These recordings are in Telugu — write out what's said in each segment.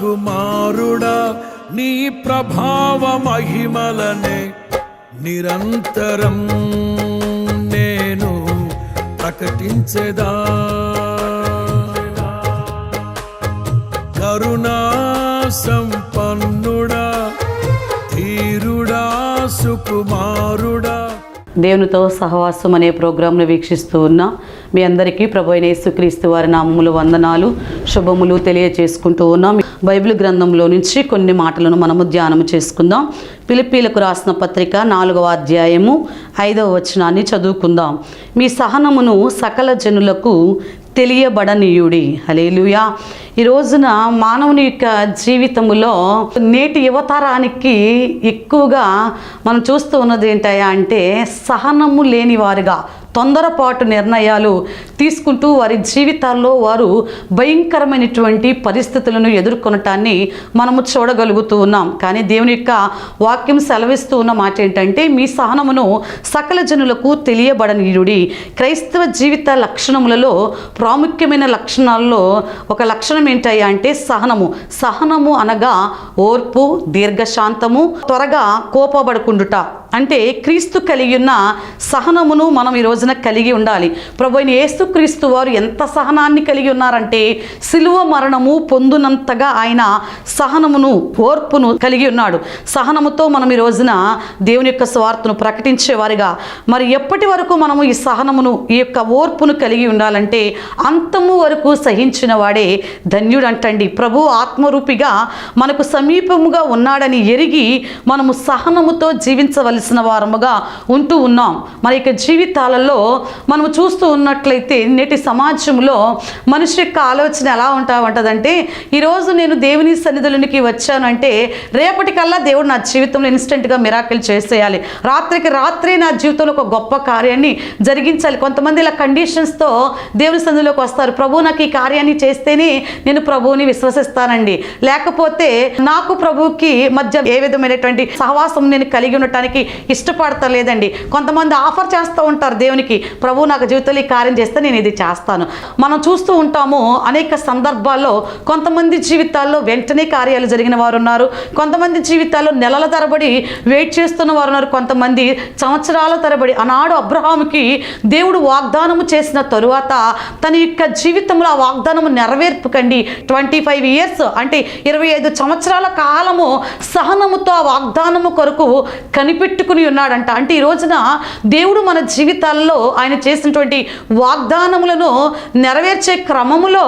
కుమారుడా నీ ప్రభావ మహిమలనే నిరంతరం నేను ప్రకటించెదా. కరుణా సంపన్నుడా ధీరుడా సుకుమారుడా. దేవునితో సహవాసం అనే ప్రోగ్రాంను వీక్షిస్తూ ఉన్నా మీ అందరికీ ప్రభు అయిన యేసుక్రీస్తు వారి నామములు వందనాలు. శుభములు తెలియచేసుకుంటూ ఉన్నాం. బైబిల్ గ్రంథంలో నుంచి కొన్ని మాటలను మనము ధ్యానము చేసుకుందాం. పిలిపీలకు రాసిన పత్రిక నాలుగవ అధ్యాయము ఐదవ వచనాన్ని చదువుకుందాం. మీ సహనమును సకల జనులకు తెలియబడనీయుడి. హలేలుయా ఈ రోజున మానవుని యొక్క జీవితములో నేటి యువతరానికి ఎక్కువగా మనం చూస్తూ ఉన్నది ఏంటయా అంటే సహనము లేని వారుగా తొందరపాటు నిర్ణయాలు తీసుకుంటూ వారి జీవితాల్లో వారు భయంకరమైనటువంటి పరిస్థితులను ఎదుర్కొనటాన్ని మనము చూడగలుగుతూ ఉన్నాం. కానీ దేవుని యొక్క వాక్యం సెలవిస్తూ ఉన్న మాట ఏంటంటే మీ సహనమును సకల జనులకు తెలియబడనీయుడి. క్రైస్తవ జీవిత లక్షణములలో ప్రాముఖ్యమైన లక్షణాల్లో ఒక లక్షణం ఏంటయ్యా అంటే సహనము. సహనము అనగా ఓర్పు దీర్ఘశాంతము త్వరగా కోపబడకుండుట. అంటే క్రీస్తు కలిగి ఉన్న సహనమును మనం ఈ రోజున కలిగి ఉండాలి. ప్రభు అయిన యేసుక్రీస్తు వారు ఎంత సహనాన్ని కలిగి ఉన్నారంటే సిలువ మరణము పొందునంతగా ఆయన సహనమును ఓర్పును కలిగి ఉన్నాడు. సహనముతో మనం ఈ రోజున దేవుని యొక్క స్వార్థను ప్రకటించేవారిగా. మరి ఎప్పటి వరకు మనము ఈ సహనమును ఈ యొక్క ఓర్పును కలిగి ఉండాలంటే అంతము వరకు సహించిన వాడే ధన్యుడు అంటండి ప్రభు ఆత్మరూపిగా మనకు సమీపముగా ఉన్నాడని ఎరిగి మనము సహనముతో జీవించవలసిన వారముగా ఉంటూ ఉన్నాం. మన యొక్క జీవితాలలో మనము చూస్తూ ఉన్నట్లయితే నేటి సమాజంలో మనిషి యొక్క ఆలోచన ఎలా ఉంటా ఉంటుందంటే ఈరోజు నేను దేవుని సన్నిధులకి వచ్చానంటే రేపటికల్లా దేవుడు నా జీవితంలో ఇన్స్టెంట్గా మిరాకిల్ చేసేయాలి. రాత్రికి రాత్రి నా జీవితంలో ఒక గొప్ప కార్యాన్ని జరిగించాలి. కొంతమంది ఇలా కండిషన్స్తో దేవుని సన్నిధిలోకి వస్తారు. ప్రభు నాకు ఈ కార్యాన్ని చేస్తేనే నేను ప్రభువుని విశ్వసిస్తానండి. లేకపోతే నాకు ప్రభువుకి మధ్య ఏ విధమైనటువంటి సహవాసం నేను కలిగి ఉండటానికి ఇష్టపడతలేదండి. కొంతమంది ఆఫర్ చేస్తూ ఉంటారు దేవునికి ప్రభు నాకు జీవితంలో ఈ కార్యం చేస్తే నేను ఇది చేస్తాను. మనం చూస్తూ ఉంటాము అనేక సందర్భాల్లో కొంతమంది జీవితాల్లో వెంటనే కార్యాలు జరిగిన వారు ఉన్నారు కొంతమంది జీవితాల్లో నెలల తరబడి వెయిట్ చేస్తున్న వారు ఉన్నారు కొంతమంది సంవత్సరాల తరబడి ఆనాడు అబ్రహాముకి దేవుడు వాగ్దానము చేసిన తరువాత తన యొక్క జీవితంలో ఆ వాగ్దానము నెరవేర్పుకండి. ట్వంటీ ఫైవ్ ఇయర్స్ అంటే ఇరవై ఐదు సంవత్సరాల కాలము సహనముతో ఆ వాగ్దానము కొరకు పెట్టుకుని ఉన్నాడంట. అంటే ఈ రోజున దేవుడు మన జీవితాల్లో ఆయన చేసినటువంటి వాగ్దానములను నెరవేర్చే క్రమములో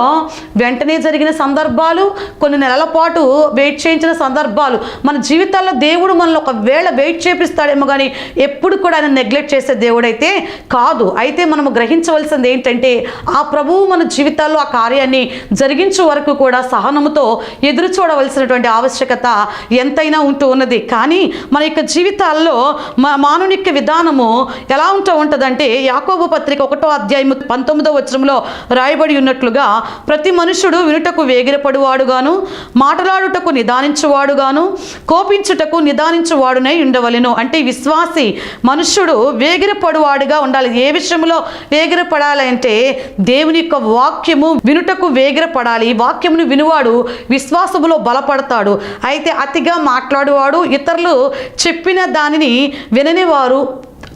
వెంటనే జరిగిన సందర్భాలు కొన్ని నెలల పాటు వెయిట్ చేయించిన సందర్భాలు మన జీవితాల్లో దేవుడు మనల్ని ఒకవేళ వెయిట్ చేపిస్తాడేమో కానీ ఎప్పుడు కూడా ఆయన నెగ్లెక్ట్ చేసే దేవుడైతే కాదు. అయితే మనము గ్రహించవలసింది ఏంటంటే ఆ ప్రభువు మన జీవితాల్లో ఆ కార్యాన్ని జరిగించే వరకు కూడా సహనముతో ఎదురు చూడవలసినటువంటి ఆవశ్యకత ఎంతైనా ఉంటూ ఉన్నది. కానీ మన యొక్క జీవితాల్లో మా మానునిక్య విధానము ఎలా ఉంటూ ఉంటుందంటే యాకోబు పత్రిక ఒకటో అధ్యాయము పంతొమ్మిదో వచ్చరంలో రాయబడి ఉన్నట్లుగా ప్రతి మనుషుడు వినుటకు వేగిరపడువాడుగాను మాట్లాడుటకు నిదానించువాడుగాను కోపించుటకు నిదానించువాడునై ఉండవలెను. అంటే విశ్వాసి మనుష్యుడు వేగిరపడువాడుగా ఉండాలి. ఏ విషయంలో వేగిరపడాలి అంటే దేవుని యొక్క వాక్యము వినుటకు వేగిరపడాలి. వాక్యమును వినువాడు విశ్వాసములో బలపడతాడు. అయితే అతిగా మాట్లాడువాడు ఇతరులు చెప్పిన దానిని వినని వారు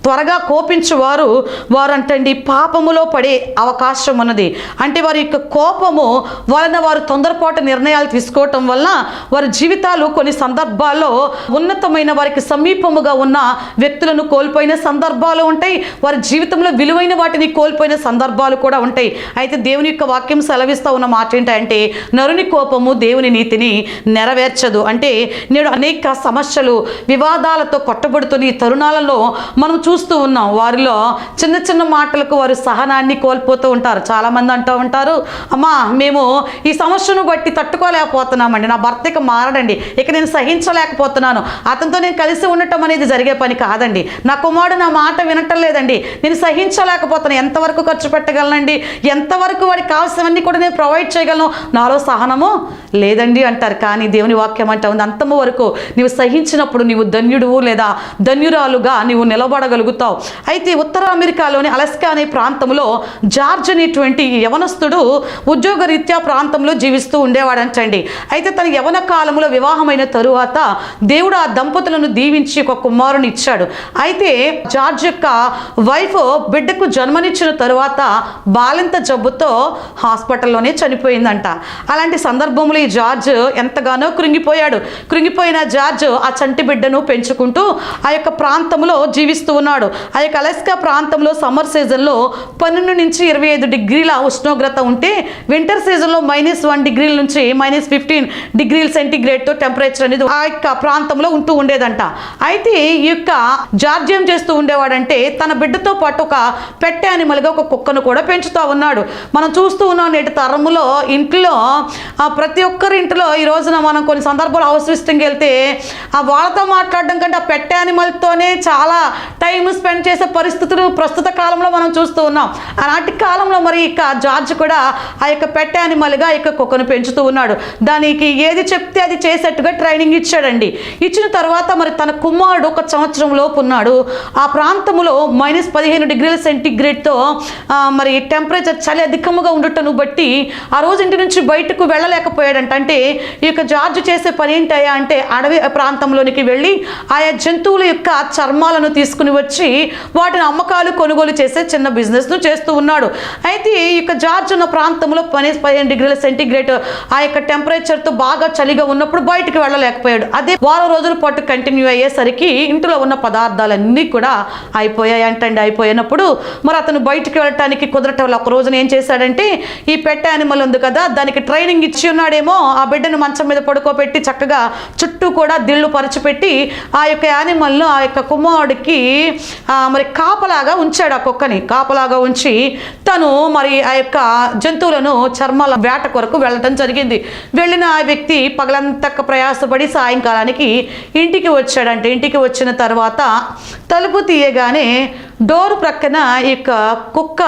త్వరగా కోపించువారు వారంటండి. పాపములో పడే అవకాశం ఉన్నది. అంటే వారి యొక్క కోపము వలన వారు తొందరపాటు నిర్ణయాలు తీసుకోవటం వలన వారి జీవితాలు కొన్ని సందర్భాల్లో ఉన్నతమైన వారికి సమీపముగా ఉన్న వ్యక్తులను కోల్పోయిన సందర్భాలు ఉంటాయి. వారి జీవితంలో విలువైన వాటిని కోల్పోయిన సందర్భాలు కూడా ఉంటాయి. అయితే దేవుని యొక్క వాక్యం సెలవిస్తూ ఉన్న మాట ఏంటంటే నరుని కోపము దేవుని నీతిని నెరవేర్చదు. అంటే నేడు అనేక సమస్యలు వివాదాలతో కొట్టబడుతున్న ఈ తరుణాలలో మనం చూ చూస్తూ ఉన్నాం. వారిలో చిన్న చిన్న మాటలకు వారు సహనాన్ని కోల్పోతూ ఉంటారు. చాలామంది అంటూ ఉంటారు అమ్మా మేము ఈ సమస్యను బట్టి తట్టుకోలేకపోతున్నామండి. నా భర్తకి మారడండి. ఇక నేను సహించలేకపోతున్నాను. అతనితో నేను కలిసి ఉండటం అనేది జరిగే పని కాదండి. నా కుమారుడు నా మాట వినటం లేదండి. నేను సహించలేకపోతున్నాను. ఎంతవరకు ఖర్చు పెట్టగలనండి? ఎంతవరకు వాడికి కావాల్సినవన్నీ కూడా నేను ప్రొవైడ్ చేయగలను? నాలో సహనము లేదండి అంటారు. కానీ దేవుని వాక్యం అంటే ఉంది అంతము వరకు నీవు సహించినప్పుడు నీవు ధన్యుడు లేదా? ధన్యురాలుగా నీవు నిలబడగలుగుతావు రాగలుగుతావు అయితే ఉత్తర అమెరికాలోని అలస్కా అనే ప్రాంతంలో జార్జ్ అనేటువంటి యవనస్తుడు ఉద్యోగరీత్యా ప్రాంతంలో జీవిస్తూ ఉండేవాడంటండి. అయితే తన యవన కాలంలో వివాహమైన తరువాత దేవుడు ఆ దంపతులను దీవించి ఒక కుమారుని ఇచ్చాడు. అయితే జార్జ్ యొక్క వైఫ్ బిడ్డకు జన్మనిచ్చిన తరువాత బాలింత జబ్బుతో హాస్పిటల్లోనే చనిపోయిందంట. అలాంటి సందర్భంలో ఈ జార్జ్ ఎంతగానో కృంగిపోయాడు. కృంగిపోయిన జార్జ్ ఆ చంటి బిడ్డను పెంచుకుంటూ ఆ యొక్క ప్రాంతంలో జీవిస్తూ ఉన్నాడు ఆ యొక్క అలస్కా ప్రాంతంలో సమ్మర్ సీజన్లో పన్నెండు నుంచి ఇరవై ఐదు డిగ్రీల ఉష్ణోగ్రత ఉంటే వింటర్ సీజన్లో మైనస్ వన్ డిగ్రీల నుంచి మైనస్ ఫిఫ్టీన్ డిగ్రీల సెంటిగ్రేడ్తో టెంపరేచర్ అనేది ఆ యొక్క ప్రాంతంలో ఉంటూ ఉండేదంట. అయితే ఈ యొక్క జార్జ్ ఏం చేస్తూ ఉండేవాడంటే తన బిడ్డతో పాటు ఒక పెట్ యానిమల్గా ఒక కుక్కను కూడా పెంచుతూ ఉన్నాడు. మనం చూస్తూ ఉన్నాం నేటి తరములో ఇంట్లో ఆ, ప్రతి ఒక్కరి ఇంట్లో ఈ రోజున మనం కొన్ని సందర్భాలు హౌస్ వెళ్తే ఆ వాళ్ళతో మాట్లాడడం కంటే ఆ పెట్ యానిమల్తోనే చాలా టైం టైం స్పెండ్ చేసే పరిస్థితులు ప్రస్తుత కాలంలో మనం చూస్తూ ఉన్నాం. అలాంటి కాలంలో మరి ఇక జార్జ్ కూడా ఆ యొక్క పెట్ యానిమల్గా ఈ కుక్కను పెంచుతూ ఉన్నాడు. దానికి ఏది చెప్తే అది చేసేట్టుగా ట్రైనింగ్ ఇచ్చాడండి. ఇచ్చిన తర్వాత మరి తన కుమారుడు ఒక సంవత్సరం లోపు ఉన్నాడు. ఆ ప్రాంతంలో మైనస్ పదిహేను డిగ్రీల సెంటిగ్రేడ్తో మరి టెంపరేచర్ చలి అధికముగా ఉండటను బట్టి ఆ రోజు ఇంటి నుంచి బయటకు వెళ్ళలేకపోయాడంట. అంటే ఈ యొక్క జార్జ్ చేసే పని ఏంటయ్యా అంటే అడవి ప్రాంతంలోనికి వెళ్ళి ఆయా జంతువుల యొక్క చర్మాలను తీసుకుని వచ్చి వాటిని అమ్మకాలు కొనుగోలు చేసే చిన్న బిజినెస్ను చేస్తూ ఉన్నాడు. అయితే ఈ యొక్క జార్జ్ ఉన్న ప్రాంతంలో పని పదిహేను డిగ్రీల సెంటీగ్రేడ్ ఆ యొక్క టెంపరేచర్తో బాగా చలిగా ఉన్నప్పుడు బయటికి వెళ్ళలేకపోయాడు. అదే వారం రోజుల పాటు కంటిన్యూ అయ్యేసరికి ఇంట్లో ఉన్న పదార్థాలన్నీ కూడా అయిపోయాయి అంటండి అయిపోయినప్పుడు మరి అతను బయటికి వెళ్ళటానికి కుదరటం వల్ల ఒక రోజున ఏం చేశాడంటే ఈ పెట్ట యానిమల్ ఉంది కదా దానికి ట్రైనింగ్ ఇచ్చి ఉన్నాడేమో ఆ బిడ్డను మంచం మీద పడుకోబెట్టి చక్కగా చుట్టూ కూడా దిళ్ళు పరచిపెట్టి ఆ యొక్క యానిమల్ను ఆ యొక్క కుమారుడికి మరి కాపలాగా ఉంచాడు ఆ కుక్కని. కాపలాగా ఉంచి తను మరి ఆ యొక్క జంతువులను చర్మాల వేట కొరకు వెళ్ళటం జరిగింది. వెళ్ళిన ఆ వ్యక్తి పగలంతా ప్రయాసపడి సాయంకాలానికి ఇంటికి వచ్చాడంటే. ఇంటికి వచ్చిన తర్వాత తలుపు తీయగానే డోర్ ప్రక్కన ఈ యొక్క కుక్క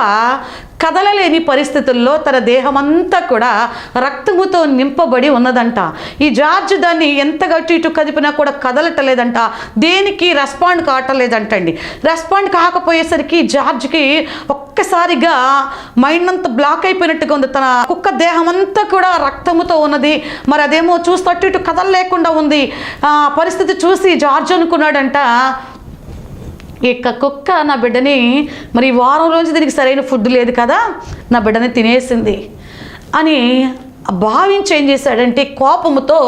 కదలలేని పరిస్థితుల్లో తన దేహమంతా కూడా రక్తముతో నింపబడి ఉన్నదంట. ఈ జార్జ్ దాన్ని ఎంత గట్టి ఇటు కదిపినా కూడా కదలటలేదంట. దేనికి రెస్పాండ్ కావటలేదంటండి. రెస్పాండ్ కాకపోయేసరికి జార్జ్కి ఒక్కసారిగా మైండ్ అంతా బ్లాక్ అయిపోయినట్టుగా ఉంది. తన కుక్క దేహం అంతా కూడా రక్తముతో ఉన్నది. మరి అదేమో చూస్తూ అటు ఇటు కదలలేకుండా ఉంది. ఆ పరిస్థితి చూసి జార్జ్ అనుకున్నాడంట ఈ యొక్క కుక్క నా బిడ్డని. మరి వారం రోజు దీనికి సరైన ఫుడ్ లేదు కదా నా బిడ్డని తినేసింది అని భావించి ఏం చేశాడంటే కోపముతో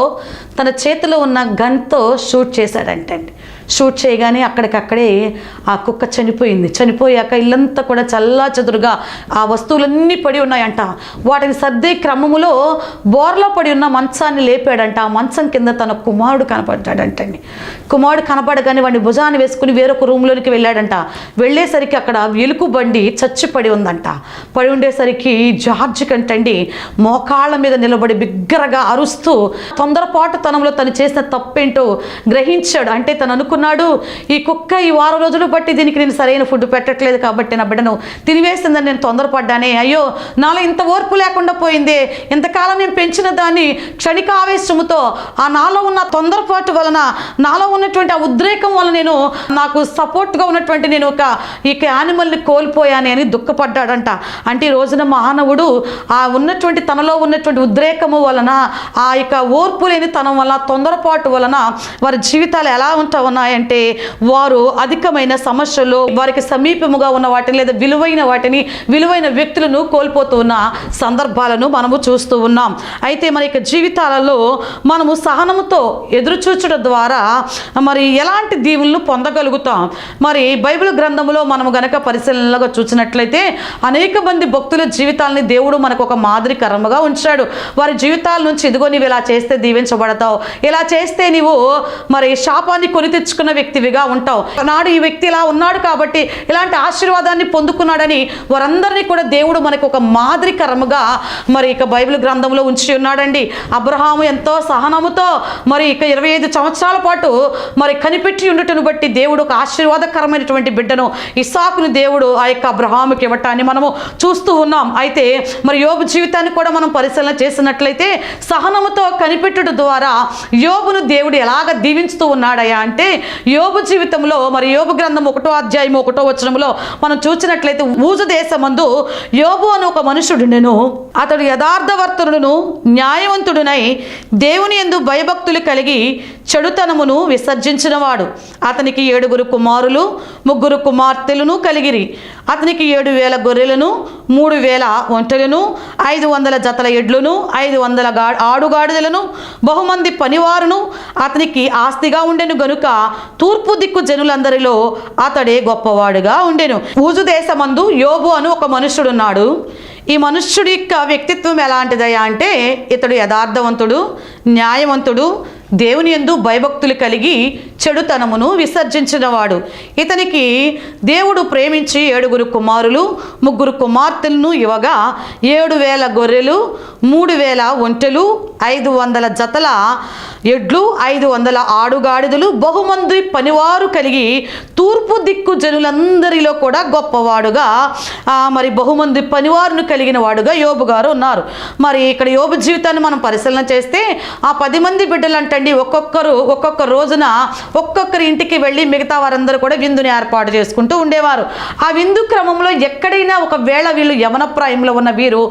తన చేతిలో ఉన్న గన్తో షూట్ చేశాడంటండి. షూట్ చేయగానే అక్కడికక్కడే ఆ కుక్క చనిపోయింది. చనిపోయాక ఇల్లంతా కూడా చల్లా చదురుగా ఆ వస్తువులన్నీ పడి ఉన్నాయంట. వాటిని సర్దే క్రమములో బోర్లో పడి ఉన్న మంచాన్ని లేపాడంట. ఆ మంచం కింద తన కుమారుడు కనపడ్డాడంటండి కుమారుడు కనపడగానే వాడిని భుజాన్ని వేసుకుని వేరొక రూమ్లోనికి వెళ్ళాడంట. వెళ్ళేసరికి అక్కడ ఎలుకు బండి చచ్చి పడి ఉందంట. పడి ఉండేసరికి జార్జ్ కంటండి మోకాళ్ళ మీద నిలబడి బిగ్గరగా అరుస్తూ తొందరపాటుతనంలో తను చేసిన తప్పేంటో గ్రహించాడు. అంటే తను అనుకున్న అనుకున్నాడు ఈ కుక్క ఈ వారం రోజులు బట్టి దీనికి నేను సరైన ఫుడ్ పెట్టట్లేదు కాబట్టి నా బిడ్డను తినివేసిందని నేను తొందరపడ్డానే. అయ్యో నాలో ఇంత ఓర్పు లేకుండా పోయిందే. ఇంతకాలం నేను పెంచిన దాన్ని క్షణిక ఆవేశముతో ఆ నాలో ఉన్న తొందరపాటు వలన నాలో ఉన్నటువంటి ఆ ఉద్రేకం వలన నేను నాకు సపోర్ట్గా ఉన్నటువంటి నేను ఒక ఈ యానిమల్ని కోల్పోయానే అని దుఃఖపడ్డాడంట. అంటే ఈ రోజున మానవుడు ఆ ఉన్నటువంటి తనలో ఉన్నటువంటి ఉద్రేకము వలన ఆ యొక్క ఓర్పు లేని తనం వలన తొందరపాటు వలన వారి జీవితాలు ఎలా ఉంటా ఉన్నాయంటే వారు అధికమైన సమస్యలు వారికి సమీపముగా ఉన్న వాటిని లేదా విలువైన వాటిని విలువైన వ్యక్తులను కోల్పోతున్న సందర్భాలను మనము చూస్తూ ఉన్నాం. అయితే మన యొక్క జీవితాలలో మనము సహనముతో ఎదురు చూచడం ద్వారా మరి ఎలాంటి దీవులను పొందగలుగుతాం? మరి బైబిల్ గ్రంథములో మనము గనక పరిశీలనగా చూసినట్లయితే అనేక మంది భక్తుల జీవితాలని దేవుడు మనకు ఒక మాదిరికరంగా ఉంచాడు. వారి జీవితాల నుంచి ఇదిగో నీవు ఇలా చేస్తే దీవించబడతావు. ఇలా చేస్తే నీవు మరి శాపాన్ని కొని తెచ్చుకున్న వ్యక్తివిగా ఉంటావు. నాడు ఈ వ్యక్తి ఇలా ఉన్నాడు కాబట్టి ఇలాంటి ఆశీర్వాదాన్ని పొందుకున్నాడని వారందరినీ కూడా దేవుడు మనకు ఒక మాదిరికరముగా మరి ఇక బైబిల్ గ్రంథంలో ఉంచి ఉన్నాడండి. అబ్రహాము ఎంతో సహనముతో మరి ఇక ఇరవై ఐదు సంవత్సరాల పాటు మరి కనిపెట్టి ఉండటను బట్టి దేవుడు ఒక ఆశీర్వాదకరమైనటువంటి బిడ్డను ఇసాకుని దేవుడు ఆ యొక్క అబ్రహాముకి ఇవ్వటాన్ని మనము చూస్తూ ఉన్నాం. అయితే మరి యోబు జీవితాన్ని కూడా మనం పరిశీలన చేసినట్లయితే సహనముతో కనిపెట్టడం ద్వారా యోబును దేవుడు ఎలాగ దీవించుతూ ఉన్నాడయా అంటే యోబు జీవితంలో మరి యోబు గ్రంథం ఒకటో అధ్యాయం ఒకటో వచనంలో మనం చూసినట్లయితే ఊజు దేశమందు యోబు అని ఒక మనుషుడును అతడు యథార్థవర్తనుడును న్యాయవంతుడునై దేవుని ఎందు భయభక్తులు కలిగి చెడుతనమును విసర్జించినవాడు. అతనికి ఏడుగురు కుమారులు ముగ్గురు కుమార్తెలను కలిగిరి. అతనికి ఏడు వేల గొర్రెలను మూడు వేల ఒంటెలను ఐదు వందల జతల ఎడ్లను ఐదు వందల గా ఆడుగాడిదలను బహుమంది పనివారును అతనికి ఆస్తిగా ఉండెను గనుక తూర్పు దిక్కు జనులందరిలో అతడే గొప్పవాడుగా ఉండెను. ఊజు దేశమందు యోబు అను ఒక మనుష్యుడున్నాడు. ఈ మనుష్యుడి యొక్క వ్యక్తిత్వం ఎలాంటిదయ్యా అంటే ఇతడు యథార్థవంతుడు న్యాయవంతుడు దేవుని యందు భయభక్తులు కలిగి చెడుతనమును విసర్జించినవాడు. ఇతనికి దేవుడు ప్రేమించి ఏడుగురు కుమారులు ముగ్గురు కుమార్తెలను ఇవ్వగా ఏడు వేల గొర్రెలు మూడు వేల ఒంటెలు ఐదు వందల జతల ఎడ్లు ఐదు వందల ఆడుగాడిదలు బహుమంది పనివారు కలిగి తూర్పు దిక్కు జనులందరిలో కూడా గొప్పవాడుగా మరి బహుమంది పనివారును కలిగిన వాడుగా యోబు గారు ఉన్నారు. మరి ఇక్కడ యోబు జీవితాన్ని మనం పరిశీలన చేస్తే ఆ పది మంది బిడ్డలు అంటండి ఒక్కొక్కరు ఒక్కొక్క రోజున ఒక్కొక్కరి ఇంటికి వెళ్ళి మిగతా వారందరూ కూడా విందుని ఏర్పాటు చేసుకుంటూ ఉండేవారు. ఆ విందు క్రమంలో ఎక్కడైనా ఒక వేళ వీళ్ళు యవనప్రాయంలో ఉన్న వీరు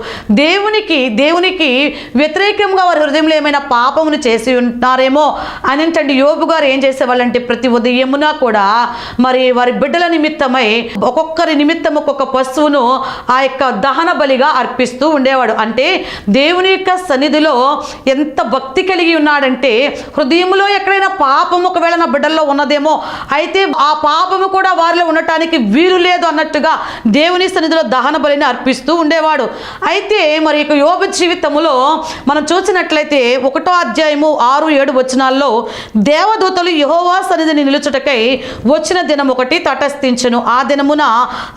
దేవునికి దేవునికి వ్యతిరేకంగా వారి హృదయంలో ఏమైనా పాపమును చేసి ఉంటారేమో అని అంటే యోబు గారు ఏం చేసేవాళ్ళంటే ప్రతి ఉదయమున కూడా మరి వారి బిడ్డల నిమిత్తమై ఒక్కొక్కరి నిమిత్తం ఒక్కొక్క పశువును ఆ యొక్క దహన బలిగా అర్పిస్తూ ఉండేవాడు. అంటే దేవుని యొక్క సన్నిధిలో ఎంత భక్తి కలిగి ఉన్నాడంటే హృదయంలో ఎక్కడైనా పాపం ఒకవేళ నా బిడ్డల్లో ఉన్నదేమో అయితే ఆ పాపము కూడా వారిలో ఉండటానికి వీలు లేదు అన్నట్టుగా దేవుని సన్నిధిలో దహన బలిని అర్పిస్తూ ఉండేవాడు. అయితే మరి ఇక యోగ జీవితంలో మనం చూసినట్లయితే ఒకటో అధ్యాయము ఆరు ఏడు వచనాల్లో దేవదూతలు యహోవా సన్నిధిని నిలుచుటకై వచ్చిన దినం ఒకటి తటస్థించను. ఆ దినమున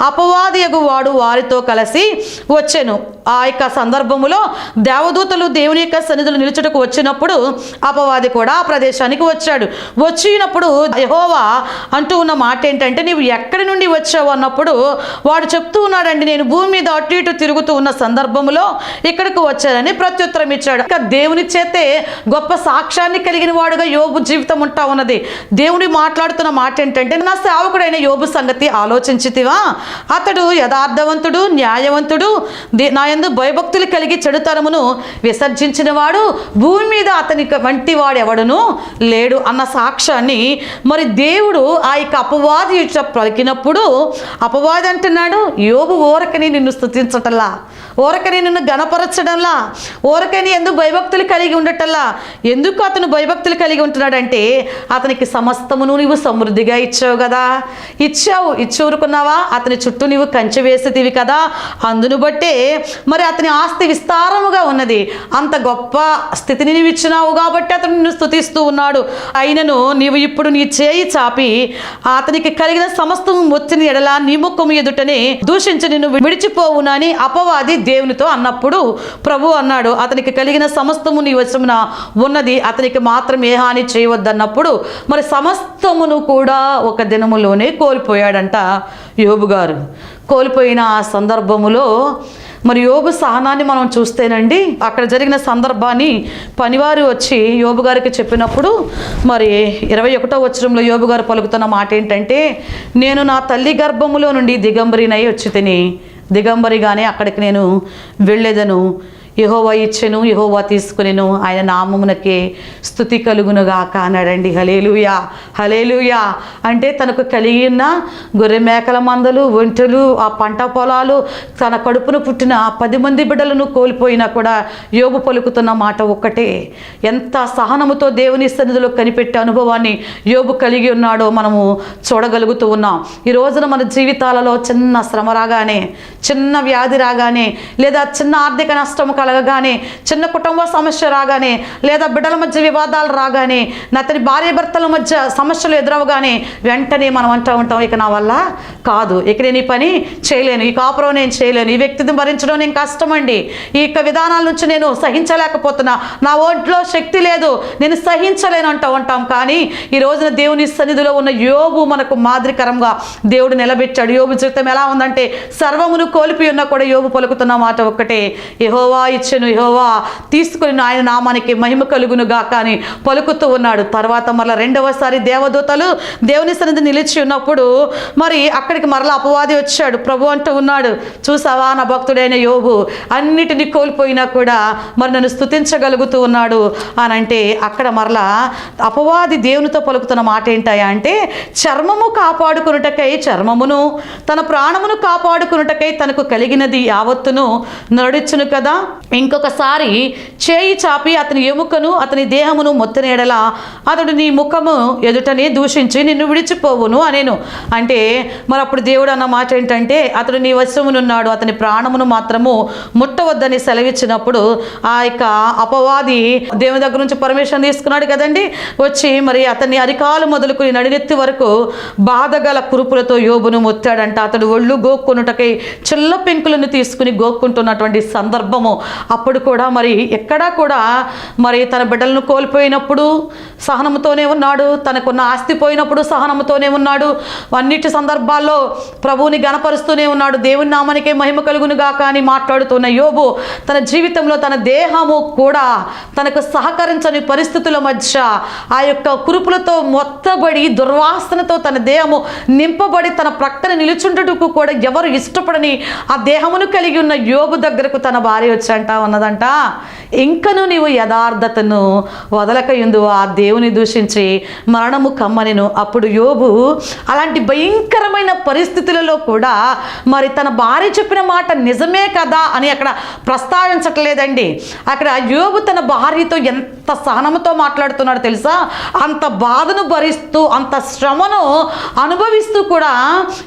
అపవాది వాడు వారితో కలిసి వచ్చాను. ఆ యొక్క సందర్భములో దేవదూతలు దేవుని యొక్క సన్నిధులు నిలుచుటకు వచ్చినప్పుడు అపవాది కూడా ఆ ప్రదేశానికి వచ్చాడు. వచ్చినప్పుడు యహోవా అంటూ ఉన్న మాట ఏంటంటే నీవు ఎక్కడి నుండి వచ్చావు? అన్నప్పుడు వాడు చెప్తూ ఉన్నాడండి నేను భూమి మీద అటు ఇటు తిరుగుతూ ఉన్న సందర్భంలో ఇక్కడికి వచ్చి వచ్చానని ప్రత్యుత్తరం ఇచ్చాడు. ఇంకా దేవుని చేతే గొప్ప సాక్ష్యాన్ని కలిగిన వాడుగా యోబు జీవితం ఉంటా ఉన్నది. దేవుని మాట్లాడుతున్న మాట ఏంటంటే నా సేవకుడైన యోబు సంగతి ఆలోచించితివా? అతడు యథార్థవంతుడు న్యాయవంతుడు దే- నా యందు భయభక్తులు కలిగి చెడుతనమును విసర్జించిన వాడు భూమి మీద అతని వంటి వాడు ఎవడును లేడు అన్న సాక్ష్యాన్ని మరి దేవుడు ఆ యొక్క అపవాది పలికినప్పుడు అపవాది అంటున్నాడు యోబు ఊరకని నిన్ను స్థుతించటంలా ఊరకని నిన్ను గణపరచడంలా. ఊరకని ఎందుకు భయభక్తులు కలిగి ఉండటల్లా ఎందుకు అతను భయభక్తులు కలిగి ఉంటున్నాడంటే అతనికి సమస్తమును నీవు సమృద్ధిగా ఇచ్చావు కదా. ఇచ్చావు ఇచ్చి ఊరుకున్నావా అతని చుట్టూ నీవు కంచె వేసేదివి కదా. అందును బట్టే మరి అతని ఆస్తి విస్తారముగా ఉన్నది. అంత గొప్ప స్థితిని నీవు ఇచ్చినావు కాబట్టి అతను నిన్ను స్థుతిస్తూ ఉన్నాడు. అయినను నీవు ఇప్పుడు నీ చేయి చాపి అతనికి కలిగిన సమస్తము వచ్చిన ఎడల నీ ముఖము ఎదుటనే దూషించి నిన్ను విడిచిపోవునని అపవాది దేవునితో అన్నప్పుడు ప్రభు అన్నాడు అతనికి కలిగిన సమస్తము నీ వశమున ఉన్నది అతనికి మాత్రం ఏ హాని చేయవద్దన్నప్పుడు మరి సమస్తమును కూడా ఒక దినములోనే కోల్పోయాడంట యోబు గారు. కోల్పోయిన ఆ సందర్భములో మరి యోబు సహనాన్ని మనం చూస్తేనండి అక్కడ జరిగిన సందర్భాన్ని పనివారు వచ్చి యోబు గారికి చెప్పినప్పుడు మరి ఇరవై ఒకటో వచ్చరంలో యోబు గారు పలుకుతున్న మాట ఏంటంటే నేను నా తల్లి గర్భములో నుండి దిగంబరినై వచ్చి తిని దిగంబరిగానే అక్కడికి నేను వెళ్ళేదను. యహోవా ఇచ్చెను యహోవా తీసుకునేను. ఆయన నామమునకే స్థుతి కలుగునుగాక అన్నాడండి. హలేలుయా హలేలుయా అంటే తనకు కలిగి ఉన్న గొర్రె మేకల మందలు ఒంటెలు ఆ పంట పొలాలు తన కడుపును పుట్టిన ఆ పది మంది బిడ్డలను కోల్పోయినా కూడా యోగు పలుకుతున్న మాట ఒక్కటే. ఎంత సహనముతో దేవుని సన్నిధిలో కనిపెట్టే అనుభవాన్ని యోగు కలిగి ఉన్నాడో మనము చూడగలుగుతూ ఉన్నాం. ఈ రోజున మన జీవితాలలో చిన్న శ్రమ రాగానే చిన్న వ్యాధి రాగానే లేదా చిన్న ఆర్థిక నష్టం కలగగానే చిన్న కుటుంబ సమస్య రాగానే లేదా బిడ్డల మధ్య వివాదాలు రాగానే అతని భార్య భర్తల మధ్య సమస్యలు ఎదురవగానే వెంటనే మనం అంటూ ఉంటాం ఇక నా వల్ల కాదు ఇక నేను ఈ పని చేయలేను ఈ కాపురం నేను చేయలేను ఈ వ్యక్తిని భరించడం నేను కష్టమండి ఈ యొక్క విధానాల నుంచి నేను సహించలేకపోతున్నా నా ఒంట్లో శక్తి లేదు నేను సహించలేను అంటూ ఉంటాం. కానీ ఈ రోజున దేవుని సన్నిధిలో ఉన్న యోగు మనకు మాదిరికరంగా దేవుడు నిలబెట్టాడు. యోగు జీవితం ఎలా ఉందంటే సర్వమును కోల్పోయి ఉన్నా కూడా యోగు పలుకుతున్న మాట ఒక్కటే యహోవా ఇచ్చెను యహోవా. తీసుకుని ఆయన నామానికి మహిమ కలుగును గాక అని పలుకుతూ ఉన్నాడు. తర్వాత మరలా రెండవసారి దేవదూతలు దేవుని సన్నిధి నిలిచి ఉన్నప్పుడు మరి అక్కడికి మరలా అపవాది వచ్చాడు. ప్రభు అంటూ ఉన్నాడు చూసావా నా భక్తుడైన యోబు? అన్నిటిని కోల్పోయినా కూడా మరి నన్ను స్తుతించగలుగుతూ ఉన్నాడు. అని అంటే అక్కడ మరలా అపవాది దేవునితో పలుకుతున్న మాట ఏంటయా అంటే చర్మము కాపాడుకున్నటకై చర్మమును తన ప్రాణమును కాపాడుకున్నటకై తనకు కలిగినది యావత్తును నడుచును కదా. ఇంకొకసారి చేయి చాపి అతని ఎముకను అతని దేహమును మొత్తనేడలా అతడు నీ ముఖము ఎదుటనే దూషించి నిన్ను విడిచిపోవును అనేను. అంటే మరి అప్పుడు దేవుడు అన్న మాట ఏంటంటే అతడు నీ వశమునున్నాడు అతని ప్రాణమును మాత్రము ముట్టవద్దని సెలవిచ్చినప్పుడు ఆ యొక్క అపవాది దేవుని దగ్గర నుంచి పర్మిషన్ తీసుకున్నాడు కదండి. వచ్చి మరి అతన్ని అరికాలు మొదలుకుని నడినెత్తి వరకు బాధగల కురుపులతో యోబును మొత్తాడంట. అతడు ఒళ్ళు గోక్కునుటకై చిల్ల పెంకులను తీసుకుని గోక్కుంటున్నటువంటి సందర్భము. అప్పుడు కూడా మరి ఎక్కడా కూడా మరి తన బిడ్డలను కోల్పోయినప్పుడు సహనంతోనే ఉన్నాడు తనకున్న ఆస్తి పోయినప్పుడు సహనంతోనే ఉన్నాడు. అన్నిటి సందర్భాల్లో ప్రభువుని గణపరుస్తూనే ఉన్నాడు. దేవుని నామానికే మహిమ కలుగును గాక అని మాట్లాడుతున్న యోబు తన జీవితంలో తన దేహము కూడా తనకు సహకరించని పరిస్థితుల మధ్య ఆ యొక్క కురుపులతో మొత్తబడి దుర్వాసనతో తన దేహము నింపబడి తన ప్రక్కన నిలుచుంటకు కూడా ఎవరు ఇష్టపడని ఆ దేహమును కలిగి ఉన్న యోబు దగ్గరకు తన భార్య వచ్చంట ఉన్నదంట? ఇంకను నీవు యథార్థతను వదలకయుందు ఆ దేవుని దూషించి మరణము కమ్మనిను. అప్పుడు యోబు అలాంటి భయంకరమైన పరిస్థితులలో కూడా మరి తన భార్య చెప్పిన మాట నిజమే కదా అని అక్కడ ప్రస్తావించట్లేదండి. అక్కడ యోబు తన భార్యతో ఎంత సహనంతో మాట్లాడుతున్నాడో తెలుసా? అంత బాధను భరిస్తూ అంత శ్రమను అనుభవిస్తూ కూడా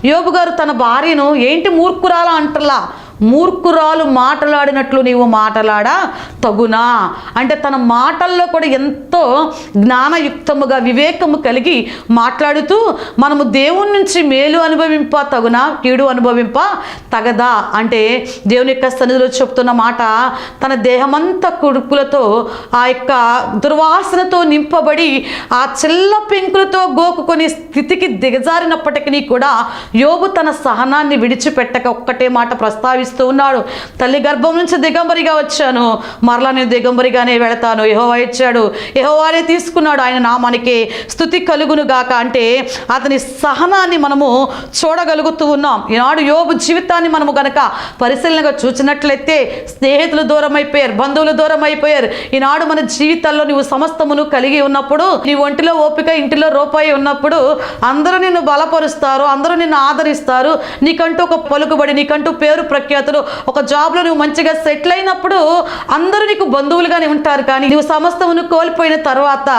యోబు గారు తన భార్యను ఏంటి మూర్ఖురాలా అంటలా? మూర్ఖురాలు మాట్లాడినట్లు నీవు మాట్లాడా? తగునా. అంటే తన మాటల్లో కూడా ఎంతో జ్ఞానయుక్తముగా వివేకము కలిగి మాట్లాడుతూ మనము దేవుని నుంచి మేలు అనుభవింప తగునా కీడు అనుభవింప తగదా. అంటే దేవుని యొక్క సన్నిధిలో చెప్తున్న మాట తన దేహమంతా కుడుపులతో ఆ యొక్క దుర్వాసనతో నింపబడి ఆ చిల్ల పెంకులతో గోకుకొని స్థితికి దిగజారినప్పటికీ కూడా యోగు తన సహనాన్ని విడిచిపెట్టక ఒక్కటే మాట ప్రస్తావి ప్రస్తావిస్తూ ఉన్నాడు. తల్లి గర్భం నుంచి దిగంబరిగా వచ్చాను. మరలా నేను దిగంబరిగానే వెళతాను. యహోవా ఇచ్చాడు. యహోవానే తీసుకున్నాడు. ఆయన నామానికి స్థుతి కలుగును గాక. అంటే అతని సహనాన్ని మనము చూడగలుగుతూ ఉన్నాం. ఈనాడు యోబు జీవితాన్ని మనము గనక పరిశీలనగా చూసినట్లయితే స్నేహితులు దూరం అయిపోయారు బంధువులు దూరం అయిపోయారు ఈనాడు మన జీవితాల్లో నువ్వు సమస్తమును కలిగి ఉన్నప్పుడు నీ ఒంటిలో ఓపిక ఇంటిలో రూపాయి ఉన్నప్పుడు అందరూ నిన్ను బలపరుస్తారు అందరూ నిన్ను ఆదరిస్తారు. నీకంటూ ఒక పలుకుబడి నీకంటూ పేరు ప్రఖ్యాతులు ఒక జాబ్లో నువ్వు మంచిగా సెటిల్ అయినప్పుడు అందరూ నీకు బంధువులుగానే ఉంటారు కానీ నువ్వు సమస్తమును కోల్పోయిన తర్వాత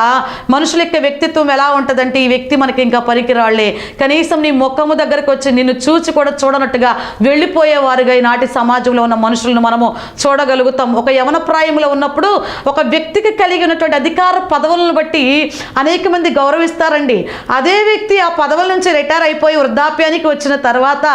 మనుషుల యొక్క వ్యక్తిత్వం ఎలా ఉంటుందంటే ఈ వ్యక్తి మనకి ఇంకా పనికిరాళ్ళే. కనీసం నీ ముఖము దగ్గరకు వచ్చి నిన్ను చూచి కూడా చూడనట్టుగా వెళ్ళిపోయేవారుగా ఈనాటి సమాజంలో ఉన్న మనుషులను మనము చూడగలుగుతాం. ఒక యవన ప్రాయంలో ఉన్నప్పుడు ఒక వ్యక్తికి కలిగి ఉన్నటువంటి అధికార పదవులను బట్టి అనేక మంది గౌరవిస్తారండి. అదే వ్యక్తి ఆ పదవుల నుంచి రిటైర్ అయిపోయి వృద్ధాప్యానికి వచ్చిన తర్వాత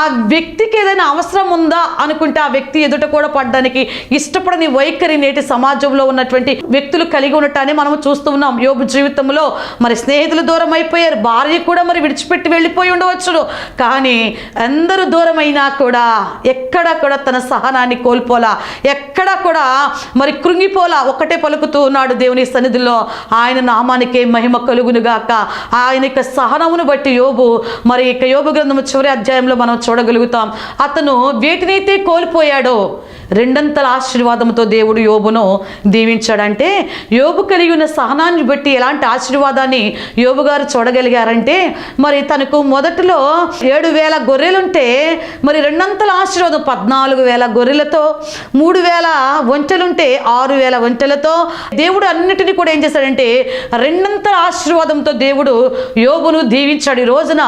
ఆ వ్యక్తికి ఏదైనా అవసరం ఉందా అనుకుంటే ఆ వ్యక్తి ఎదుట కూడా పడడానికి ఇష్టపడని వైఖరి నేటి సమాజంలో ఉన్నటువంటి వ్యక్తులు కలిగి ఉండటాన్ని మనం చూస్తూ ఉన్నాం. యోబు జీవితంలో మరి స్నేహితులు దూరం అయిపోయారు భార్య కూడా మరి విడిచిపెట్టి వెళ్ళిపోయి ఉండవచ్చును. కానీ అందరూ దూరమైనా కూడా ఎక్కడా కూడా తన సహనాన్ని కోల్పోలా. ఎక్కడా కూడా మరి కృంగిపోలా. ఒక్కటే పలుకుతూ ఉన్నాడు దేవుని సన్నిధిలో. ఆయన నామానికే మహిమ కలుగునుగాక. ఆయన యొక్క సహనమును బట్టి యోబు మరి ఇక యోబు గ్రంథము చివరి అధ్యాయంలో మనం చూడగలుగుతాం. అతను వేటినైతే కోల్పోయాడో రెండంతల ఆశీర్వాదంతో దేవుడు యోబును దీవించాడంటే యోబు కలిగి ఉన్న సహనాన్ని బట్టి ఎలాంటి ఆశీర్వాదాన్ని యోబు గారు చూడగలిగారంటే మరి తనకు మొదటిలో ఏడు వేల గొర్రెలుంటే మరి రెండంతల ఆశీర్వాదం పద్నాలుగు వేల గొర్రెలతో మూడు వేల వంటలుంటే ఆరు వేల వంటలతో దేవుడు అన్నిటినీ కూడా ఏం చేశాడంటే రెండంతల ఆశీర్వాదంతో దేవుడు యోబును దీవించాడు. ఈ రోజున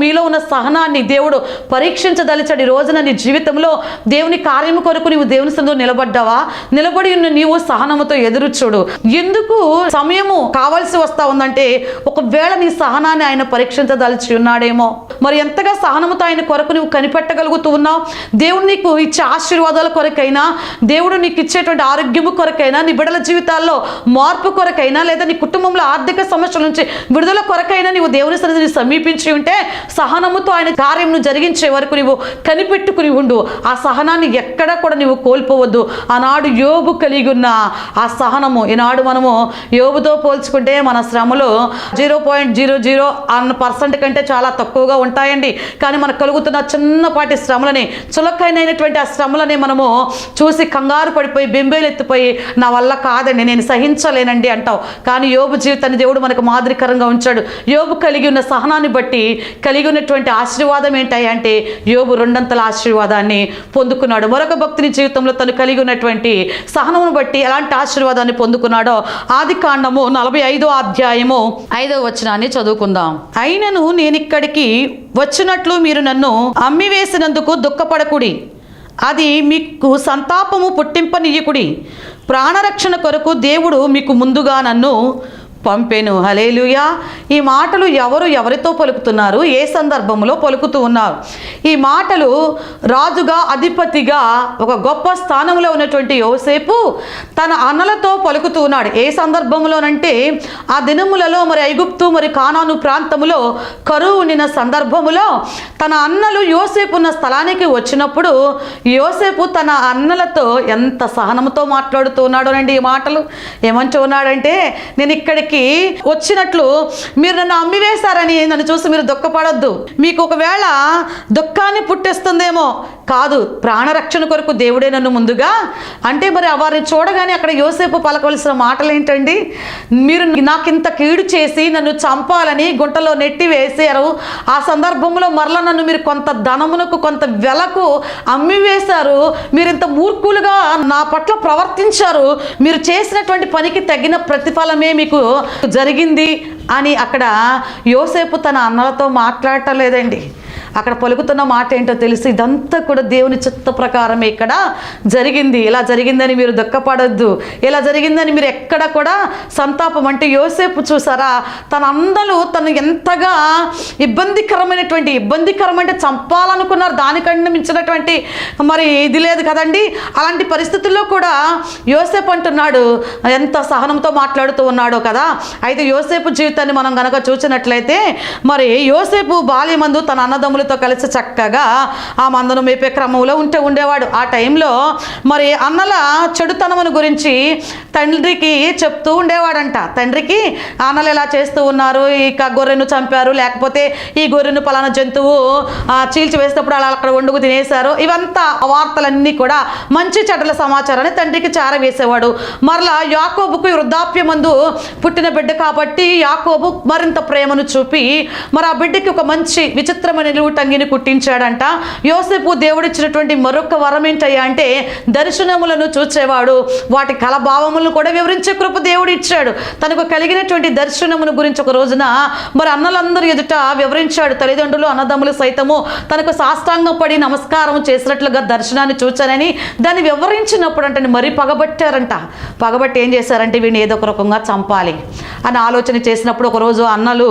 మీలో ఉన్న సహనాన్ని దేవుడు పరీక్షించదలిచాడు. ఈ రోజున నీ జీవితంలో దేవుని కార్యము కొరకు నీవు దేవుని సందులో నిలబడ్డావా? నిలబడి ఉన్న నీవు సహనముతో ఎదురు చూడు. ఎందుకు సమయము కావాల్సి వస్తా ఉందంటే ఒకవేళ నీ సహనాన్ని ఆయన పరీక్షించదలిచి ఉన్నాడేమో. మరి ఎంతగా సహనముతో ఆయన కొరకు నువ్వు కనిపెట్టగలుగుతూ ఉన్నావు? దేవుడు నీకు ఇచ్చే ఆశీర్వాదాల కొరకైనా దేవుడు నీకు ఇచ్చేటువంటి ఆరోగ్యము కొరకైనా నీ బిడల జీవితాల్లో మార్పు కొరకైనా లేదా నీ కుటుంబంలో ఆర్థిక సమస్యల నుంచి విడుదల కొరకైనా నీవు దేవుని సన్నిధిని సమీపించి ఉంటే సహనముతో ఆయన కార్యమును జరిగించే వరకు నీవు కనిపెట్టుకుని ఉండు. ఆ సహనాన్ని ఎక్కడా కూడా నీవు కోల్పోవద్దు. ఆనాడు యోబు కలిగి ఉన్న ఆ సహనము ఈనాడు మనము యోబుతో పోల్చుకుంటే మన శ్రమలు జీరో పాయింట్ జీరో జీరో అన్న పర్సెంట్ కంటే చాలా తక్కువగా ఉంటాయండి. కానీ మనకు కలుగుతున్న చిన్నపాటి శ్రమలని చులకైనటువంటి ఆ శ్రమలని మనము చూసి కంగారు పడిపోయి బెంబేలు ఎత్తిపోయి నా వల్ల కాదండి నేను సహించలేనండి అంటావు. కానీ యోబు జీవితాన్ని దేవుడు మనకు మాదిరికరంగా ఉంచాడు. యోబు కలిగి ఉన్న సహనాన్ని బట్టి కలిగి ఉన్నటువంటి ఆశీర్వాదం ఏంటంటే యోబు రెండంతల ఆశీర్వాదాన్ని పొందుకున్నాడు. మరొక భక్తుని జీవితంలో తను కలిగి ఉన్నటువంటి సహనమును బట్టి ఎలాంటి ఆశీర్వాదాన్ని పొందుకున్నాడో ఆది కాండము నలభై ఐదో అధ్యాయము ఐదో వచనాన్ని చదువుకుందాం. అయినను నేను ఇక్కడికి వచ్చినట్లు మీరు నన్ను అమ్మివేసినందుకు దుఃఖపడకుడి. అది మీకు సంతాపము పుట్టింపనీయకుడి. ప్రాణరక్షణ కొరకు దేవుడు మీకు ముందుగా నన్ను పంపెను. హలేలుయా ఈ మాటలు ఎవరు ఎవరితో పలుకుతున్నారు? ఏ సందర్భంలో పలుకుతూ ఉన్నారు? ఈ మాటలు రాజుగా అధిపతిగా ఒక గొప్ప స్థానంలో ఉన్నటువంటి యోసేపు తన అన్నలతో పలుకుతూ ఉన్నాడు. ఏ సందర్భంలోనంటే ఆ దినములలో మరి ఐగుప్తు మరి కానాను ప్రాంతములో కరువు ఉండిన సందర్భములో తన అన్నలు యోసేపు ఉన్న స్థలానికి వచ్చినప్పుడు యోసేపు తన అన్నలతో ఎంత సహనంతో మాట్లాడుతూ ఉన్నాడోనండి ఈ మాటలు? ఏమంటూ ఉన్నాడంటే నేను ఇక్కడికి వచ్చినట్లు మీరు నన్ను అమ్మివేశారని నన్ను చూసి మీరు దుఃఖపడొద్దు. మీకు ఒకవేళ దుఃఖాన్ని పుట్టేస్తుందేమో కాదు ప్రాణరక్షణ కొరకు దేవుడే నన్ను ముందుగా. అంటే మరి వారిని చూడగానే అక్కడ యోసేపు పలకవలసిన మాటలు ఏంటండి మీరు నాకింత కీడు చేసి నన్ను చంపాలని గుంటలో నెట్టి వేసారు ఆ సందర్భంలో మరలా నన్ను మీరు కొంత ధనమునకు కొంత వెలకు అమ్మివేశారు. మీరు ఇంత మూర్ఖులుగా నా పట్ల ప్రవర్తించారు. మీరు చేసినటువంటి పనికి తగిన ప్రతిఫలమే మీకు జరిగింది అని అక్కడ యోసేపు తన అన్నలతో మాట్లాడటం లేదండి. అక్కడ పలుకుతున్న మాట ఏంటో తెలిసి ఇదంతా కూడా దేవుని చిత్త ప్రకారమే ఇక్కడ జరిగింది. ఇలా జరిగిందని మీరు దుఃఖపడొద్దు. ఇలా జరిగిందని మీరు ఎక్కడ కూడా సంతాపం అంటే యోసేపు చూసారా? తన అందరూ తను ఎంతగా ఇబ్బందికరమైనటువంటి ఇబ్బందికరం అంటే చంపాలనుకున్నారు. దానికంటే మించినటువంటి మరి ఇది లేదు కదండి. అలాంటి పరిస్థితుల్లో కూడా యోసేపు అంటున్నాడు. ఎంత సహనంతో మాట్లాడుతూ ఉన్నాడో కదా. అయితే యోసేపు జీవితాన్ని మనం కనుక చూసినట్లయితే మరి యోసేపు బాల్యమందు తన అన్నదమ్ములు అన్నదమ్ములతో కలిసి చక్కగా ఆ మందను మేపే క్రమంలో ఉంటే ఉండేవాడు. ఆ టైంలో మరి అన్నల చెడుతనమును గురించి తండ్రికి చెప్తూ ఉండేవాడంట. తండ్రికి అన్నలు ఎలా చేస్తూ ఉన్నారు? ఇక గొర్రెను చంపారు లేకపోతే ఈ గొర్రెను పలానా జంతువు చీల్చి వేసినప్పుడు అలా అక్కడ వండుకు తినేశారు. ఇవంతా వార్తలన్నీ కూడా మంచి చెడ్డల సమాచారాన్ని తండ్రికి చేరవేసేవాడు. మరలా యాకోబుకు వృద్ధాప్యమందు పుట్టిన బిడ్డ కాబట్టి యాకోబు మరింత ప్రేమను చూపి మరి ఆ బిడ్డకి ఒక మంచి విచిత్రమైన తంగిని కుట్టించాడంట యోసేపు దేవుడిచ్చినటువంటి మరొక వరం ఏంటయ్యా అంటే దర్శనములను చూచేవాడు. వాటి కలభావములను కూడా వివరించే కృప దేవుడు ఇచ్చాడు తనకు కలిగినటువంటి దర్శనమును గురించి ఒక రోజున మరి అన్నలందరూ ఎదుట వివరించాడు. తల్లిదండ్రులు అన్నదమ్ములు సైతము తనకు సాష్టాంగం పడి నమస్కారం చేసినట్లుగా దర్శనాన్ని చూచానని దాన్ని వివరించినప్పుడు అంటే మరీ పగబట్టారంట. పగబట్టి ఏం చేశారంటే వీడిని ఏదో ఒక రకంగా చంపాలి అని ఆలోచన చేసినప్పుడు ఒకరోజు అన్నలు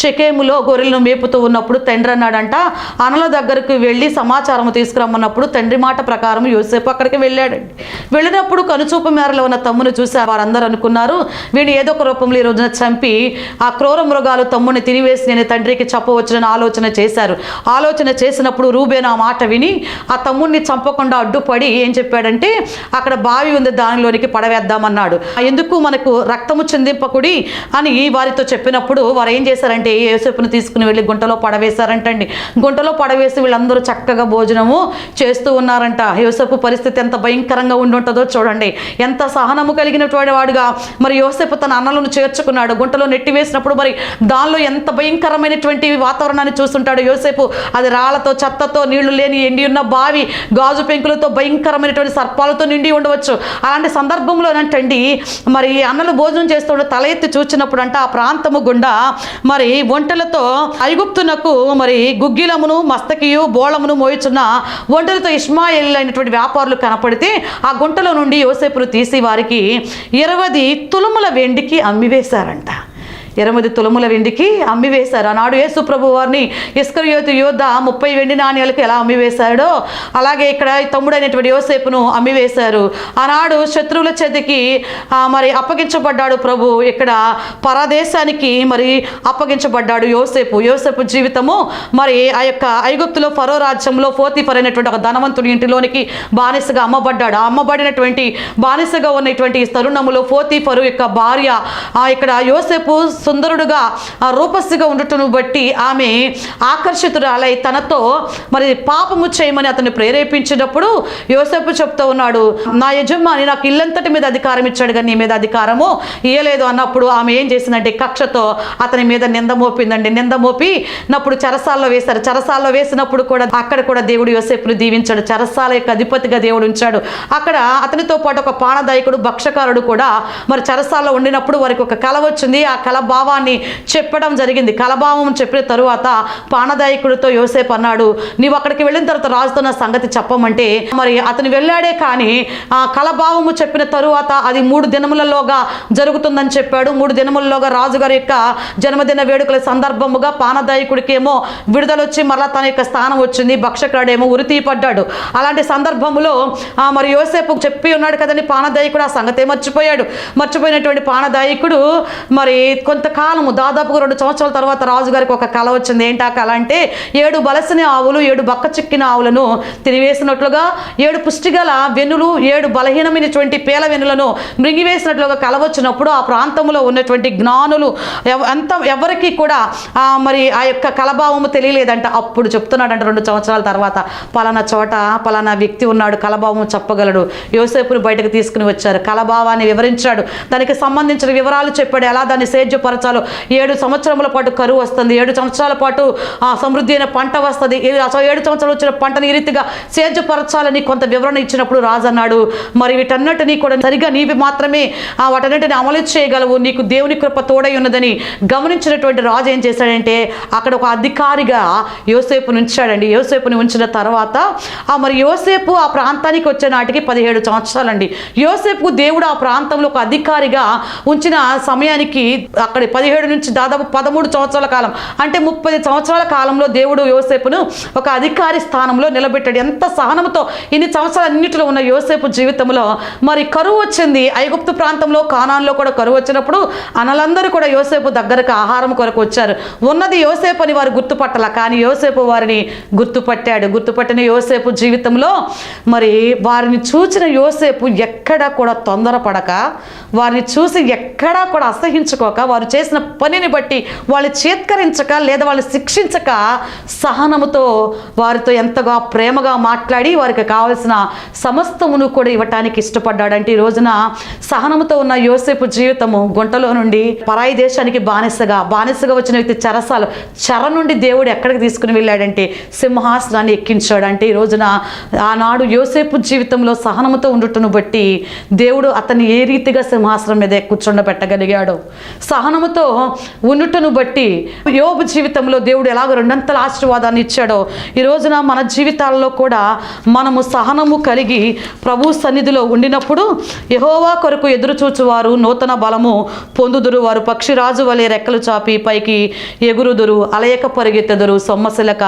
షకేములో గొర్రెలను మేపుతూ ఉన్నప్పుడు తండ్రి అన్నాడంట అనల దగ్గరకు వెళ్ళి సమాచారం తీసుకురమ్మన్నప్పుడు తండ్రి మాట ప్రకారం యోసేపు అక్కడికి వెళ్ళాడండి. వెళ్ళినప్పుడు కనుచూపు మేరలో ఉన్న తమ్ముని చూసి వారందరూ అనుకున్నారు వీడిని ఏదో ఒక రూపంలో ఈ రోజున చంపి ఆ క్రూర మృగాలు తమ్ముని తినివేసి నేను తండ్రికి చెప్పవచ్చునని ఆలోచన చేశారు. ఆలోచన చేసినప్పుడు రూబేన్ ఆ మాట విని ఆ తమ్ముడిని చంపకుండా అడ్డుపడి ఏం చెప్పాడంటే అక్కడ బావి ఉంది దానిలోనికి పడవేద్దామన్నాడు. ఎందుకు మనకు రక్తము చెందింపకుడి? అని వారితో చెప్పినప్పుడు వారు ఏం చేశారంటే యేసేపును తీసుకుని వెళ్ళి గుంటలో పడవేశారంటండి. గుంటలో పడవేసి వీళ్ళందరూ చక్కగా భోజనము చేస్తూ ఉన్నారంట. యోసేపు పరిస్థితి ఎంత భయంకరంగా ఉండి ఉంటుందో చూడండి. ఎంత సహనము కలిగినటువంటి వాడుగా. మరి యోసేపు తన అన్నలను చేర్చుకున్నాడు. గుంటలో నెట్టి వేసినప్పుడు మరి దానిలో ఎంత భయంకరమైనటువంటి వాతావరణాన్ని చూస్తుంటాడు యోసేపు. అది రాళ్ళతో చెత్తతో నీళ్ళు లేని ఎండి ఉన్న బావి గాజు పెంకులతో భయంకరమైనటువంటి సర్పాలతో నిండి ఉండవచ్చు. అలాంటి సందర్భంలోనంటండి మరి అన్నలు భోజనం చేస్తుండే తల ఎత్తి చూచినప్పుడు అంటే ఆ ప్రాంతము గుండా మరి ఒంటెలతో ఐగుప్తునకు మరి గుగ్గిలమును మస్తకియు బోళమును మోయుచున్న ఒంటరితో ఇస్మాయిల్ అయినటువంటి వ్యాపారులు కనపడితే ఆ గుంటలో నుండి యోసేపును తీసి వారికి ఇరవై తులుముల వెండికి అమ్మివేశారంట. ఎనిమిది తులముల వెండికి అమ్మివేశారు. ఆనాడు యేసు ప్రభు వారిని ఇస్కరియోతు యోధ ముప్పై వెండి నాణ్యాలకు ఎలా అమ్మివేశాడో అలాగే ఇక్కడ తమ్ముడైనటువంటి యోసేపును అమ్మివేశారు. ఆనాడు శత్రువుల చేతికి మరి అప్పగించబడ్డాడు ప్రభు. ఇక్కడ పరదేశానికి మరి అప్పగించబడ్డాడు యోసేపు. యోసేపు జీవితము మరి ఆ యొక్క ఐగుప్తులో ఫరో రాజ్యంలో పోతీఫర్ అయినటువంటి ఒక ధనవంతుడి ఇంటిలోనికి బానిసగా అమ్మబడ్డాడు. అమ్మబడినటువంటి బానిసగా ఉన్నటువంటి తరుణములో పోతీఫరు యొక్క భార్య ఇక్కడ యోసేపు సుందరుడుగా ఆ ఉండటం బట్టి ఆమె ఆకర్షితురాలై తనతో మరి పాపము చేయమని అతన్ని ప్రేరేపించినప్పుడు యోసేపు చెప్తూ ఉన్నాడు నా యజమాని నాకు ఇల్లంతటి మీద అధికారం ఇచ్చాడు కానీ నీ మీద అధికారము ఇయ్యలేదు అన్నప్పుడు ఆమె ఏం చేసిందంటే కక్షతో అతని మీద నింద మోపిందండి. నింద మోపి నప్పుడు చెరసాల్లో వేశారు. చెరసాల్లో వేసినప్పుడు కూడా అక్కడ కూడా దేవుడు యోసేపును దీవించాడు. చెరసాల యొక్క అధిపతిగా దేవుడు ఉంచాడు. అక్కడ అతనితో పాటు ఒక పాణదాయకుడు భక్షకారుడు కూడా మరి చెరసాల్లో ఉండినప్పుడు వారికి ఒక కళ వచ్చింది. ఆ కళ భావాన్ని చెప్పడం జరిగింది. కలభావం చెప్పిన తరువాత పానదాయకుడితో యోసేపు అన్నాడు నీవు అక్కడికి వెళ్ళిన తర్వాత రాజుతో నా సంగతి చెప్పమంటే మరి అతను వెళ్ళాడే కానీ ఆ కలభావము చెప్పిన తరువాత అది మూడు దినములలోగా జరుగుతుందని చెప్పాడు. మూడు దినములలోగా రాజుగారి యొక్క జన్మదిన వేడుకల సందర్భముగా పానదాయకుడికి ఏమో విడుదలొచ్చి మరలా తన యొక్క స్థానం వచ్చింది. భక్షకుడేమో ఉరి పడ్డాడు అలాంటి సందర్భంలో మరి యోసేపు చెప్పి ఉన్నాడు కదండి పానదాయకుడు ఆ సంగతే మర్చిపోయాడు. మర్చిపోయినటువంటి పానదాయకుడు మరి కొంతకాలము దాదాపుగా రెండు సంవత్సరాల తర్వాత రాజుగారికి ఒక కళ వచ్చింది. ఏంటి ఆ కళ అంటే ఏడు బలసిన ఆవులు ఏడు బక్క చిక్కిన ఆవులను తినివేసినట్లుగా ఏడు పుష్టిగల వెన్నులు ఏడు బలహీనమైనటువంటి పేల వెన్నులను మృంగివేసినట్లుగా కల వచ్చినప్పుడు ఆ ప్రాంతంలో ఉన్నటువంటి జ్ఞానులు ఎవ- అంత ఎవరికి కూడా మరి ఆ యొక్క కలభావము తెలియలేదంట. అప్పుడు చెప్తున్నాడంట రెండు సంవత్సరాల తర్వాత పలానా చోట పలానా వ్యక్తి ఉన్నాడు కలభావము చెప్పగలడు. యోసేపుని బయటకు తీసుకుని వచ్చారు. కలభావాన్ని వివరించాడు. దానికి సంబంధించిన వివరాలు చెప్పాడు. ఎలా దాన్ని సేద్యపరచాలో ఏడు సంవత్సరముల పాటు కరువు వస్తుంది. ఏడు సంవత్సరాల పాటు ఆ, సమృద్ధి అయిన పంట వస్తుంది. ఏడు సంవత్సరాలు వచ్చిన పంటని ఈ రీతిగా సేద్యపరచాలని కొంత వివరణ ఇచ్చినప్పుడు రాజు అన్నాడు మరి వీటన్నిటినీ కూడా సరిగా నీవి మాత్రమే ఆ వాటన్నిటిని అమలు చేయగలవు. నీకు దేవుని కృప తోడై ఉన్నదని గమనించినటువంటి రాజు ఏం చేశాడంటే అక్కడ ఒక అధికారిగా యోసేపుని ఉంచాడండి యోసేపుని ఉంచిన తర్వాత ఆ మరి యోసేపు ఆ ప్రాంతానికి వచ్చే నాటికి పదిహేడు సంవత్సరాలండి. యోసేపు దేవుడు ఆ ప్రాంతంలో ఒక అధికారిగా ఉంచిన సమయానికి అక్కడ పదిహేడు నుంచి దాదాపు పదమూడు సంవత్సరాల కాలం అంటే ముప్పై సంవత్సరాల కాలంలో దేవుడు యోసేపును ఒక అధికారి స్థానంలో నిలబెట్టాడు. ఎంత సహనంతో ఇన్ని సంవత్సరాలన్నింటిలో ఉన్న యోసేపు జీవితంలో మరి కరువు వచ్చింది. ఐగుప్తు ప్రాంతంలో కానాన్లో కూడా కరువు వచ్చినప్పుడు అనలందరూ కూడా యోసేపు దగ్గరకు ఆహారం కొరకు వచ్చారు. ఉన్నది యోసేపు అని వారు గుర్తుపట్టాల కానీ యోసేపు వారిని గుర్తుపట్టాడు. గుర్తుపట్టిన యోసేపు జీవితంలో మరి వారిని చూసిన యోసేపు ఎక్కడా కూడా తొందరపడక వారిని చూసి ఎక్కడా కూడా అసహించుకోక వారు చేసిన పనిని బట్టి వాళ్ళు చేత్కరించక లేదా వాళ్ళు శిక్షించక సహనముతో వారితో ఎంతగా ప్రేమగా మాట్లాడి వారికి కావలసిన సమస్తమును కూడా ఇవ్వటానికి ఇష్టపడ్డాడంటే ఈ రోజున సహనముతో ఉన్న యోసేపు జీవితము గుంటలో నుండి పరాయి దేశానికి బానిసగా బానిసగా వచ్చిన వ్యక్తి చెరసాలు చెర నుండి దేవుడు ఎక్కడికి తీసుకుని వెళ్ళాడంటే సింహాసనాన్ని ఎక్కించాడు అంటే ఈ రోజున ఆనాడు యోసేపు జీవితంలో సహనముతో ఉండటను బట్టి దేవుడు అతన్ని ఏ రీతిగా సింహాసనం మీద కూర్చుండబెట్టగలిగాడు? జ్ఞానముతో ఉండుటను బట్టి యోబు జీవితంలో దేవుడు ఎలాగో రెండంతల ఆశీర్వాదాన్ని ఇచ్చాడో ఈ రోజున మన జీవితాల్లో కూడా మనము సహనము కలిగి ప్రభు సన్నిధిలో ఉండినప్పుడు యహోవా కొరకు ఎదురు చూచువారు నూతన బలము పొందుదురు. వారు పక్షిరాజు వలె రెక్కలు చాపి పైకి ఎగురుదురు. అలయక పరిగెత్తెదురు. సొమ్మసిలక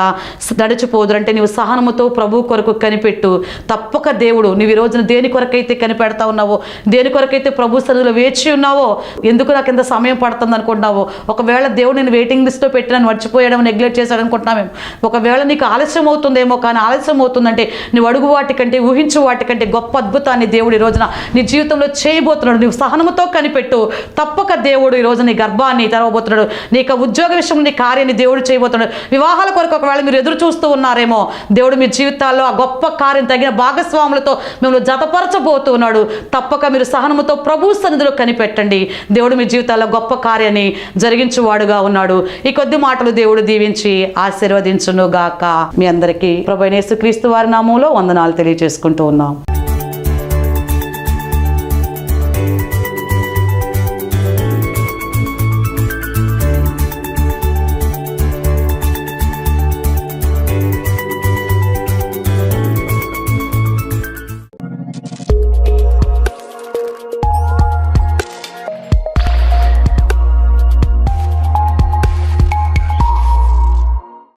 నడిచిపోదురు. అంటే నీవు సహనముతో ప్రభు కొరకు కనిపెట్టు. తప్పక దేవుడు నీవు ఈ రోజున దేని కొరకైతే కనిపెడతా ఉన్నావో దేని కొరకైతే ప్రభు సన్నిధిలో వేచి ఉన్నావో ఎందుకు నాకు ఇంత సమయం పడుతుంది అనుకుంటున్నావో ఒకవేళ దేవుడు నేను వెయిటింగ్ లిస్ట్లో పెట్టినాను మర్చిపోయడం నెగ్లెక్ట్ చేశాడు అనుకుంటున్నామేమో ఒకవేళ నీకు ఆలస్యం అవుతుందేమో కానీ ఆలస్యం అవుతుందంటే నువ్వు అడుగు వాటికంటే ఊహించు వాటికంటే గొప్ప అద్భుతాన్ని దేవుడు ఈ రోజున నీ జీవితంలో చేయబోతున్నాడు. నువ్వు సహనముతో కనిపెట్టు. తప్పక దేవుడు ఈ రోజు నీ గర్భాన్ని తెరవబోతున్నాడు. నీ యొక్క ఉద్యోగ విషయంలో నీ కార్యాన్ని దేవుడు చేయబోతున్నాడు. వివాహాల కొరకు ఒకవేళ మీరు ఎదురు చూస్తూ ఉన్నారేమో దేవుడు మీ జీవితాల్లో ఆ గొప్ప కార్యం తగిన భాగస్వాములతో మిమ్మల్ని జతపరచబోతున్నాడు. తప్పక మీరు సహనముతో ప్రభు సన్నిధిలో కనిపెట్టండి. దేవుడు మీ జీవితాల్లో గొప్ప కార్యాన్ని జరిగించువాడుగా ఉన్నాడు. ఈ కొద్ది మాటలు దేవుడు దీవించి ఆశీర్వదించును గాక మీ అందరికీ ప్రభు యేసుక్రీస్తు వారి నామంలో వందనాలు తెలియజేసుకుంటూ ఉన్నాం.